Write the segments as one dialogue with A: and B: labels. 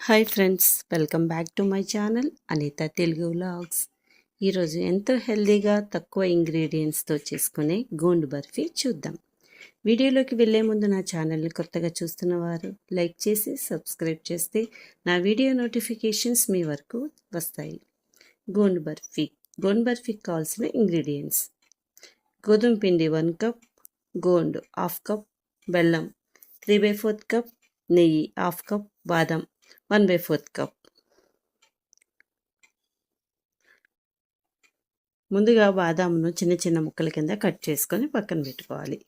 A: Hi friends welcome back to my channel Anitha Telugu vlogs. ఈరోజు ఎంతో హెల్దీగా తక్కువ ఇంగ్రీడియంట్స్తో చేసుకునే గోండు బర్ఫీ చూద్దాం. వీడియోలోకి వెళ్ళే ముందు నా ఛానల్ని కొత్తగా చూస్తున్న వారు లైక్ చేసి సబ్స్క్రైబ్ చేస్తే నా వీడియో నోటిఫికేషన్స్ మీ వరకు వస్తాయి. గోండు బర్ఫీ గోండు బర్ఫీకి కావాల్సిన ఇంగ్రీడియంట్స్. గోధుమ పిండి వన్ కప్ గోండు హాఫ్ కప్ బెల్లం త్రీ బై ఫోర్త్ కప్ నెయ్యి హాఫ్ కప్ బాదం వన్ బై ఫోర్త్ కప్. ముందుగా బాదామును చిన్న చిన్న ముక్కల కింద కట్ చేసుకొని పక్కన పెట్టుకోవాలి.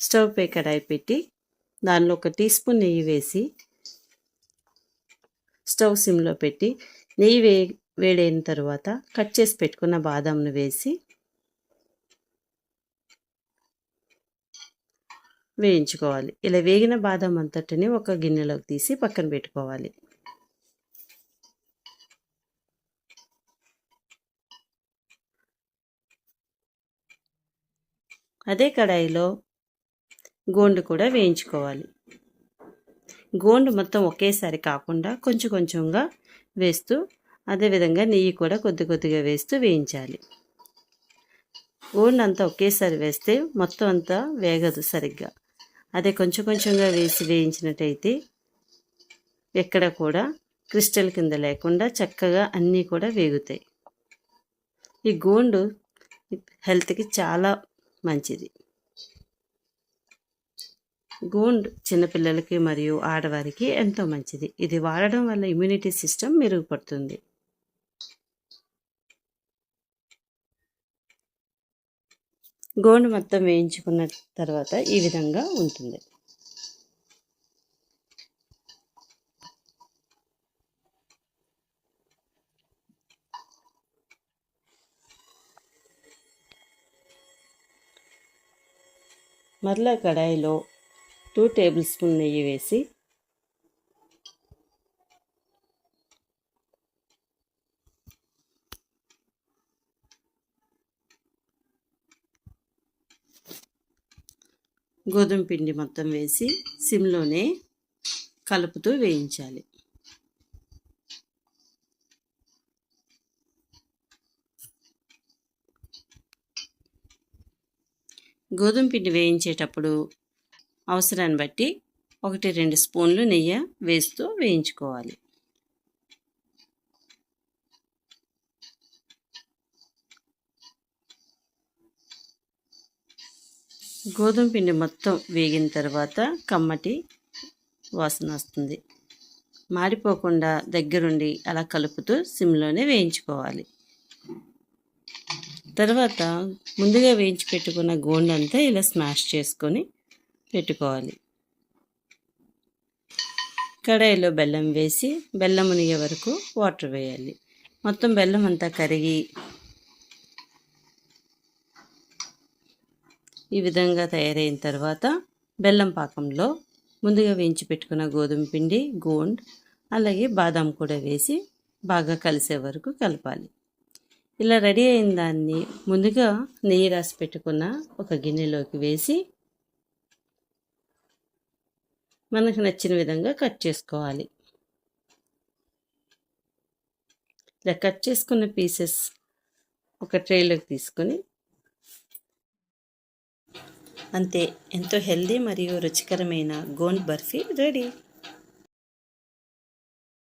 A: స్టవ్ పై కడాయి పెట్టి దానిలో ఒక టీ స్పూన్ నెయ్యి వేసి స్టవ్ సిమ్లో పెట్టి నెయ్యి వే వేడైన తర్వాత కట్ చేసి పెట్టుకున్న బాదాంను వేసి వేయించుకోవాలి. ఇలా వేగిన బాదం అంతటిని ఒక గిన్నెలోకి తీసి పక్కన పెట్టుకోవాలి. అదే కడాయిలో గోండు కూడా వేయించుకోవాలి. గోండు మొత్తం ఒకేసారి కాకుండా కొంచెం కొంచెంగా వేస్తూ అదేవిధంగా నెయ్యి కూడా కొద్ది కొద్దిగా వేస్తూ వేయించాలి. గోండు అంతా ఒకేసారి వేస్తే మొత్తం అంతా వేగదు సరిగ్గా. అదే కొంచెం కొంచెంగా వేసి వేయించినట్టయితే ఎక్కడ కూడా క్రిస్టల్ కింద లేకుండా చక్కగా అన్నీ కూడా వేగుతాయి. ఈ గోండు హెల్త్కి చాలా మంచిది. గోండ్ చిన్నపిల్లలకి మరియు ఆడవారికి ఎంతో మంచిది. ఇది వాడడం వల్ల ఇమ్యూనిటీ సిస్టమ్ మెరుగుపడుతుంది. గోండు మొత్తం వేయించుకున్న తర్వాత ఈ విధంగా ఉంటుంది. మరలా కడాయిలో టూ టేబుల్ స్పూన్ నెయ్యి వేసి గోధుమ పిండి మొత్తం వేసి సిమ్లోనే కలుపుతూ వేయించాలి. గోధుమ పిండి వేయించేటప్పుడు అవసరాన్ని బట్టి ఒకటి రెండు స్పూన్లు నెయ్యి వేస్తూ వేయించుకోవాలి. గోధుమ పిండి మొత్తం వేగిన తర్వాత కమ్మటి వాసన వస్తుంది. మాడిపోకుండా దగ్గరుండి అలా కలుపుతూ సిమ్లోనే వేయించుకోవాలి. తర్వాత ముందుగా వేయించి పెట్టుకున్న గోండంతా ఇలా స్మాష్ చేసుకొని పెట్టుకోవాలి. కడాయిలో బెల్లం వేసి బెల్లం మునిగే వరకు వాటర్ వేయాలి. మొత్తం బెల్లం అంతా కరిగి ఈ విధంగా తయారైన తర్వాత బెల్లం పాకంలో ముందుగా వేయించి పెట్టుకున్న గోధుమ పిండి గోండ్ అలాగే బాదాం కూడా వేసి బాగా కలిసే వరకు కలపాలి. ఇలా రెడీ అయిన దాన్ని ముందుగా నెయ్యి రాసి పెట్టుకున్న ఒక గిన్నెలోకి వేసి మనకు నచ్చిన విధంగా కట్ చేసుకోవాలి. ఇలా కట్ చేసుకున్న పీసెస్ ఒక ట్రేలోకి తీసుకొని అంతే. ఎంతో హెల్దీ మరియు రుచికరమైన గోండ్ బర్ఫీ రెడీ.